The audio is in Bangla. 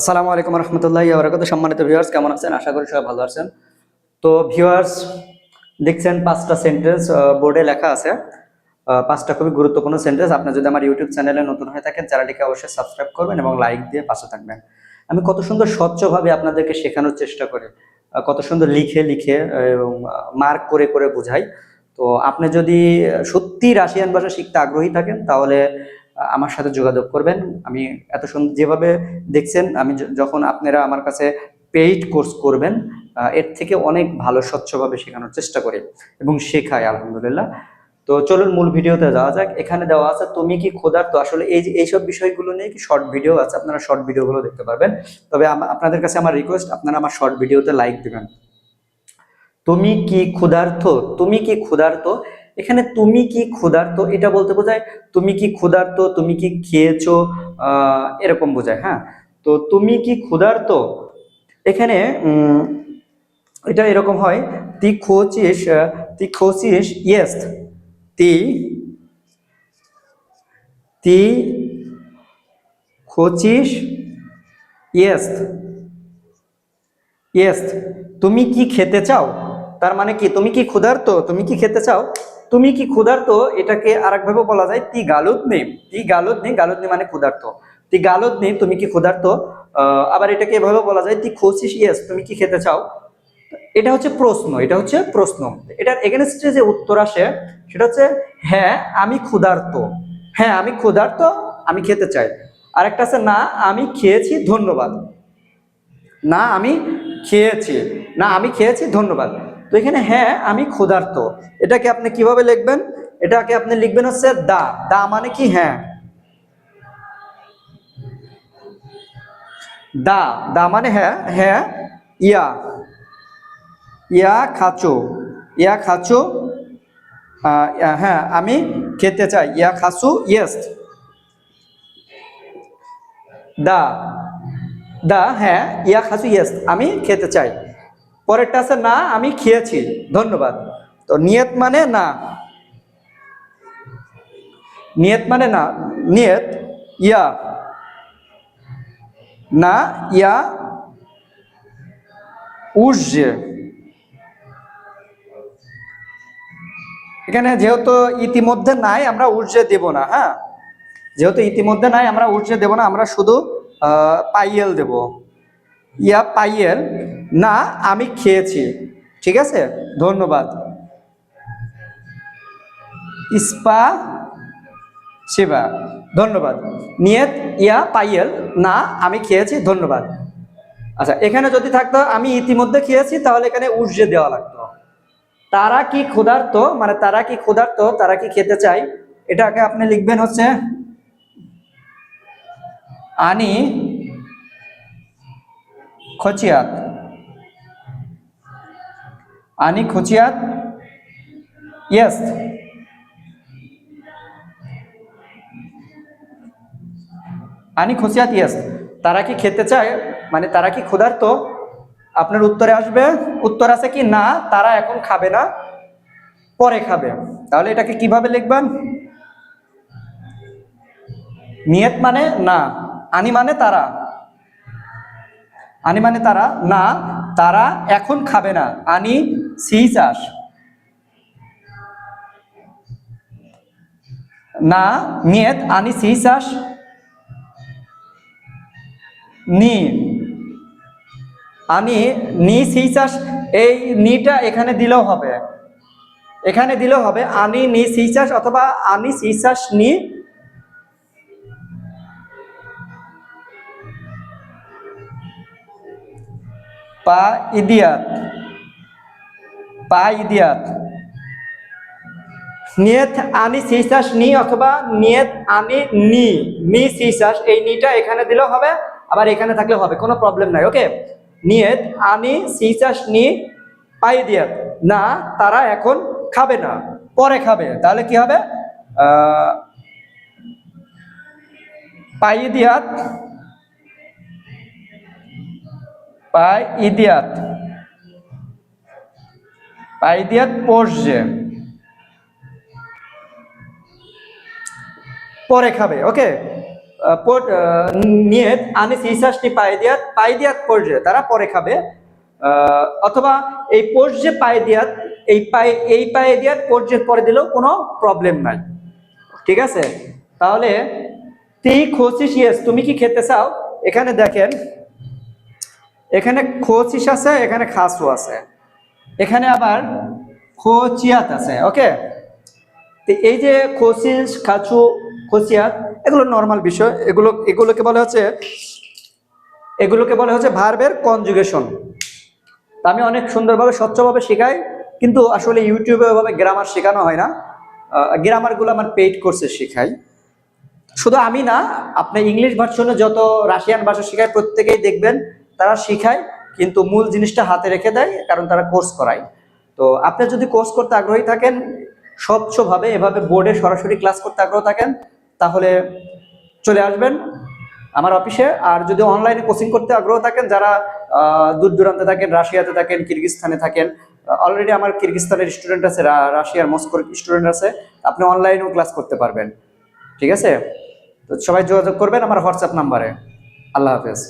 আসসালামু আলাইকুম রহমতুল্লাহ বরকত সম্মানিত ভিউয়ার্স কেমন আছেন? আশা করি সবাই ভালো আছেন। তো ভিউয়ার্স দেখছেন পাঁচটা সেন্টেন্স বোর্ডে লেখা আছে। পাঁচটা খুবই গুরুত্বপূর্ণ সেন্টেন্স আপনি যদি আমার ইউটিউব চ্যানেলে নতুন হয়ে থাকেন চ্যানেলটিকে অবশ্যই সাবস্ক্রাইব করবেন এবং লাইক দিয়ে পাশে থাকবেন। আমি কত সুন্দর স্বচ্ছভাবে আপনাদেরকে শেখানোর চেষ্টা করি। কত সুন্দর লিখে লিখে, এবং মার্ক করে করে বোঝাই। তো আপনি যদি সত্যি রাশিয়ান ভাষা শিখতে আগ্রহী থাকেন, তাহলে আমার সাথে যোগাযোগ করবেন। আমি এত সুন্দর, যেভাবে দেখছেন, আমি যখন আপনারা আমার কাছে পেইড কোর্স করবেন এর থেকে অনেক ভালো, স্বচ্ছভাবে শেখানোর চেষ্টা করি এবং শেখাই, আলহামদুলিল্লাহ। তো চলুন, মূল ভিডিওতে যাওয়া যাক। এখানে দেওয়া আছে, তুমি কি ক্ষুধার্ত? আসলে এই এইসব বিষয়গুলো নিয়ে কি শর্ট ভিডিও আছে? আপনারা শর্ট ভিডিওগুলো দেখতে পারবেন। তবে আপনাদের কাছে আমার রিকোয়েস্ট আপনারা আমার শর্ট ভিডিওতে লাইক দিবেন। তুমি কি ক্ষুধার্থ তুমি কি ক্ষুধার্ত? এখানে তুমি কি ক্ষুধার্ত? এটা বলতে বোঝায়, তুমি কি ক্ষুধার্ত, তুমি কি খেয়েছো এরকম বোঝায় হ্যাঁ? তো তুমি কি ক্ষুধার্ত? এখানে এটা এরকম হয়, তি খোচিস তি খোচিস ইয়েস তি তি খোচিস ইয়েস ইয়েস তুমি কি খেতে চাও? তার মানে কি, তুমি কি ক্ষুধার্ত? তুমি কি খেতে চাও? তুমি কি ক্ষুধার্ত? এটাকে আরেকভাবে বলা যায় তি গালুদ নেই তি গালুদ নেই গালুদ নেই মানে ক্ষুধার্ত। তি গালুদ নেই তুমি কি ক্ষুধার্ত? আবার এটাকে এভাবে বলা যায় তি খোসিস ইয়েস তুমি কি খেতে চাও? এটা হচ্ছে প্রশ্ন, এটা হচ্ছে প্রশ্ন। এটার এগেনস্টে যে উত্তর আসে, সেটা হচ্ছে হ্যাঁ আমি ক্ষুধার্ত। হ্যাঁ আমি ক্ষুধার্ত, আমি খেতে চাই। আর একটা আছে, না, আমি খেয়েছি, ধন্যবাদ। না, আমি খেয়েছি। না, আমি খেয়েছি, ধন্যবাদ। তো এখানে হ্যাঁ আমি ক্ষুধার্ত। এটাকে আপনি কীভাবে লিখবেন? এটাকে আপনি লিখবেন হচ্ছে দা। দা মানে কি? হ্যাঁ। দা। দা মানে হ্যাঁ হ্যাঁ ইয়া। ইয়া খাচো ইয়া খাচো হ্যাঁ আমি খেতে চাই। ইয়া খাসু ইয়েস দা। দা হ্যাঁ ইয়া খাসু ইয়েস আমি খেতে চাই। পরেরটা আছে, না, আমি খেয়েছি। ধন্যবাদ। তো নিয়ত মানে না। নিয়ত মানে না। নিয়ত, ইয়া। না, ইয়া। উর্জে এখানে যেহেতু ইতিমধ্যে নাই, আমরা উর্জে দেব না হ্যাঁ? যেহেতু ইতিমধ্যে নাই, আমরা উর্জে দেব না, আমরা শুধু পাইয়েল দেব। ইয়া, পাইয়েল। না, আমি খেয়েছি। ঠিক আছে? ধন্যবাদ। ইস্পা সেবা ধন্যবাদ। নিয়ত ইয়া পাইয়েল, না, আমি খেয়েছি, ধন্যবাদ। আচ্ছা এখানে যদি থাকতো, আমি ইতিমধ্যে খেয়েছি, তাহলে এখানে উর্জে দেওয়া লাগতো। তারা কি ক্ষুধার্ত? মানে তারা কি ক্ষুধার্ত? তারা কি খেতে চায়? এটাকে আপনি লিখবেন হচ্ছে, আনি খচিয়াত। আনি খুচিয়াত? ইয়েস আনি খুচিয়াত ইয়েস তারা কি খেতে চায়? মানে তারা কি ক্ষুধার্ত? আপনার উত্তরে আসবে। উত্তর আছে কি, না, তারা এখন খাবে না, পরে খাবে। তাহলে এটাকে কীভাবে লিখবেন? নিয়ত মানে না, আনি মানে তারা। আনি মানে তারা, না, তারা এখন খাবে না। আনি সি চাষ না, নিয়ত, আনি সি চাষ নি। আমি নি সি চাষ এই নিটা এখানে দিলেও হবে। এখানে দিলেও হবে, আনি, নি সি চাষ অথবা আনি সি চাষ নি। পা, ইদিয়াত। পা ইদিয়াত নিয়ত আনি সিসাস নি অথবা নিয়ত আনি নি। নি সিসাস এই নিটা এখানে দিলেও হবে আবার এখানে থাকলেও হবে কোনো প্রবলেম নাই ওকে নিয়ত আনি সিসাস নি পাই দিয়াত না তারা এখন খাবে না পরে খাবে। তাহলে কি হবে? আহ, পাই দিয়াত পড়ছে পরে খাবে, ওকে? পোট নিয়ে আনিস ইসাসটি পাইদিয়াত পাইদিয়াত পর্যায়ে তারা পরে খাবে। অথবা এই পোস্ট যে পাইদিয়াত, এই পায়ে এই পায়ে পাইদিয়াত পর্যায়ে পরে দিলেও কোনো প্রবলেম নাই। ঠিক আছে? তাহলে, তি খোসিস ইয়েস, তুমি কি খেতে চাও? এখানে দেখেন, এখানে খোসিস আছে, এখানে খাসও আছে। এখানে আবার খোচিয়াত আছে, ওকে? তো এই যে খোসিস, খাচু, খোচিয়াত, এগুলো নর্মাল বিষয়। এগুলো, এগুলোকে বলা হচ্ছে, এগুলোকে বলা হচ্ছে ভার্বের কনজুগেশন আমি অনেক সুন্দরভাবে, স্বচ্ছভাবে শেখাই, কিন্তু আসলে ইউটিউবে ওভাবে গ্রামার শেখানো হয় না। গ্রামারগুলো আমার পেইড কোর্সে শেখাই। শুধু আমি না, আপনি ইংলিশ ভার্সনে যত রাশিয়ান ভাষা শেখায়, প্রত্যেকেই দেখবেন, তারা শেখায়। কিন্তু মূল জিনিসটা হাতে রেখে দেয়, কারণ তারা কোর্স করায়। তো আপনি যদি কোর্স করতে আগ্রহী থাকেন, স্বচ্ছভাবে এভাবে বোর্ডে সরাসরি ক্লাস করতে আগ্রহ থাকেন, তাহলে চলে আসবেন আমার অফিসে আর যদি অনলাইনে কোচিং করতে আগ্রহ থাকেন, যারা দূর দূরান্তে থাকেন, রাশিয়াতে থাকেন কিরগিস্তানে থাকেন অলরেডি আমার কিরগিস্তানের স্টুডেন্ট আছে রাশিয়ার মস্কোর স্টুডেন্ট আছে, আপনি অনলাইনেও ক্লাস করতে পারবেন। ঠিক আছে? তো সবাই যোগাযোগ করবেন আমার হোয়াটসঅ্যাপ নাম্বারে আল্লাহ হাফেজ।